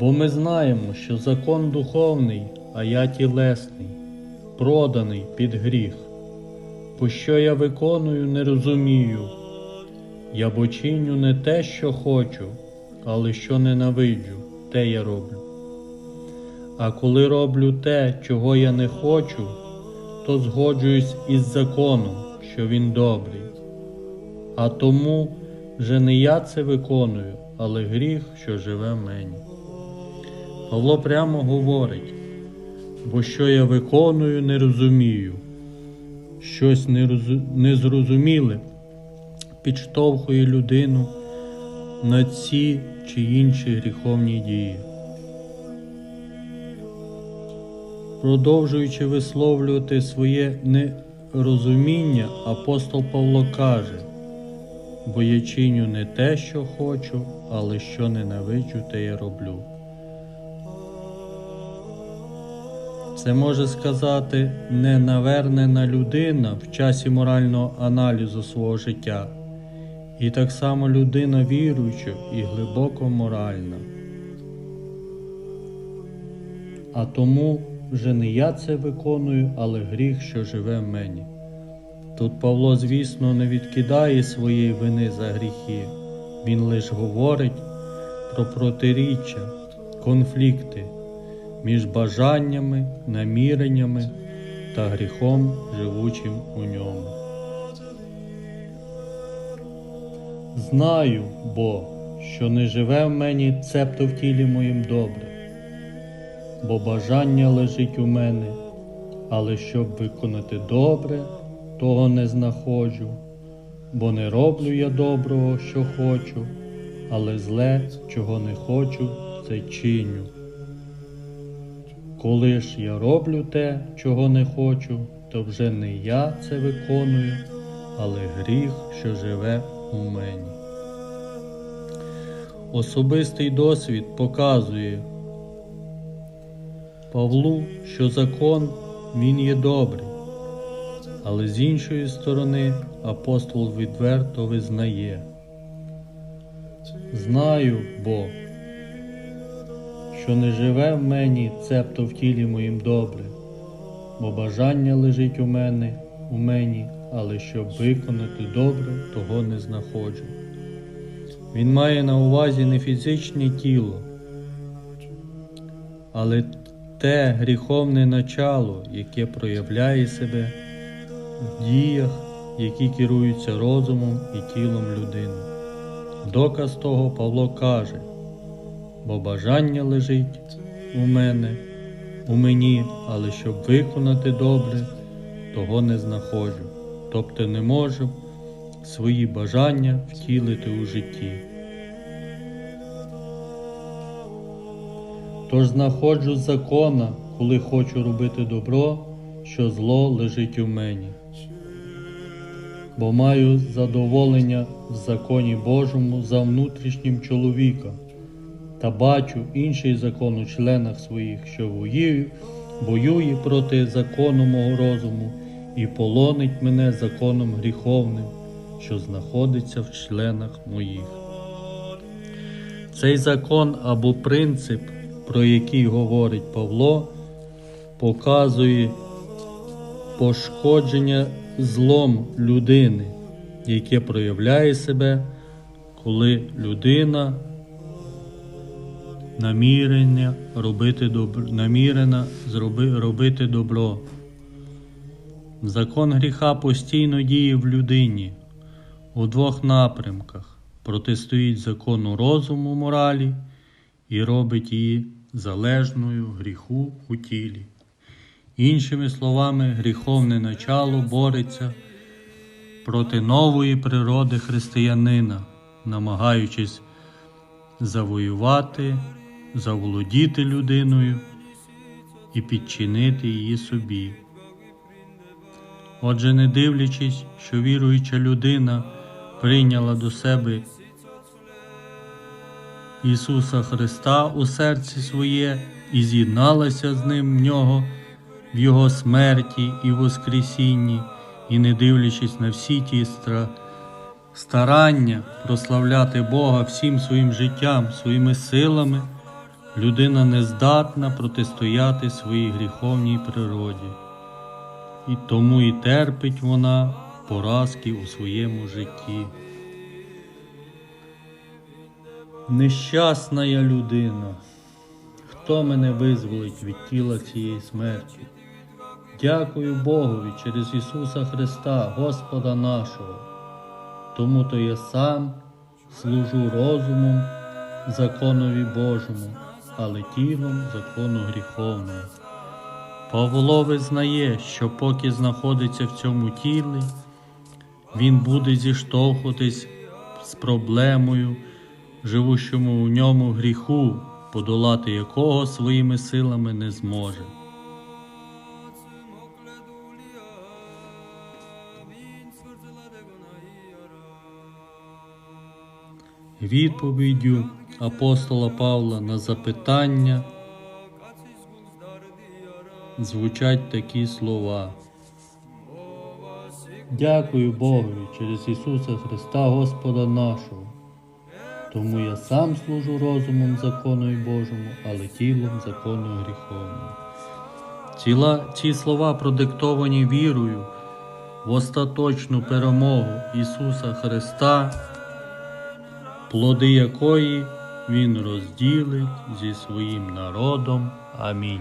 Бо ми знаємо, що закон духовний, а я тілесний, проданий під гріх. Бо що я виконую, не розумію. Я бо чиню не те, що хочу, але що ненавиджу, те я роблю. А коли роблю те, чого я не хочу, то згоджуюсь із законом, що він добрий. А тому вже не я це виконую, але гріх, що живе в мені. Павло прямо говорить, бо що я виконую, не розумію, щось незрозуміле підштовхує людину на ці чи інші гріховні дії. Продовжуючи висловлювати своє нерозуміння, апостол Павло каже, бо я чиню не те, що хочу, але що ненавиджу, те я роблю. Це може сказати ненавернена людина в часі морального аналізу свого життя, і так само людина віруюча і глибоко моральна. А тому вже не я це виконую, але гріх, що живе в мені. Тут Павло, звісно, не відкидає своєї вини за гріхи, він лише говорить про протиріччя, конфлікти між бажаннями, наміреннями та гріхом, живучим у ньому. Знаю, бо, що не живе в мені цебто в тілі моїм добре, бо бажання лежить у мене, але щоб виконати добре, того не знаходжу, бо не роблю я доброго, що хочу, але зле, чого не хочу, це чиню. Коли ж я роблю те, чого не хочу, то вже не я це виконую, але гріх, що живе у мені. Особистий досвід показує Павлу, що закон він є добрий, але з іншої сторони апостол відверто визнає. Знаю, бо що не живе в мені, цебто в тілі моїм добре, бо бажання лежить у мене, у мені, але щоб виконати добре, того не знаходжу. Він має на увазі не фізичне тіло, але те гріховне начало, яке проявляє себе в діях, які керуються розумом і тілом людини. Доказ того Павло каже, бо бажання лежить у мене, у мені, але щоб виконати добре, того не знаходжу, тобто не можу свої бажання втілити у житті. Тож знаходжу закона, коли хочу робити добро, що зло лежить у мені. Бо маю задоволення в законі Божому за внутрішнім чоловіком, та бачу інший закон у членах своїх, що воює, воює проти закону мого розуму і полонить мене законом гріховним, що знаходиться в членах моїх. Цей закон або принцип, про який говорить Павло, показує пошкодження злом людини, яке проявляє себе, коли людина намірення робити добро, намірена зроби, робити добро. Закон гріха постійно діє в людині у двох напрямках: протистоїть закону розуму моралі і робить її залежною гріху у тілі. Іншими словами, гріховне начало бореться проти нової природи християнина, намагаючись завоювати, заволодіти людиною і підчинити її собі. Отже, не дивлячись, що віруюча людина прийняла до себе Ісуса Христа у серці своє і з'єдналася з Ним в нього в Його смерті і Воскресінні, і не дивлячись на всі ті старання прославляти Бога всім своїм життям, своїми силами, людина не здатна протистояти своїй гріховній природі, і тому і терпить вона поразки у своєму житті. Нещасна я людина, хто мене визволить від тіла цієї смерті? Дякую Богові через Ісуса Христа, Господа нашого. Тому то я сам служу розумом законові Божому, але тілом закону гріховному. Павло визнає, що поки знаходиться в цьому тілі, він буде зіштовхуватись з проблемою, живущому в ньому гріху, подолати якого своїми силами не зможе. Відповіддю апостола Павла на запитання звучать такі слова. Дякую Богові через Ісуса Христа Господа нашого. Тому я сам служу розумом закону Божому, але тілом закону гріховному. Ціла, ці слова продиктовані вірою в остаточну перемогу Ісуса Христа, плоди якої Він розділить зі своїм народом. Амінь.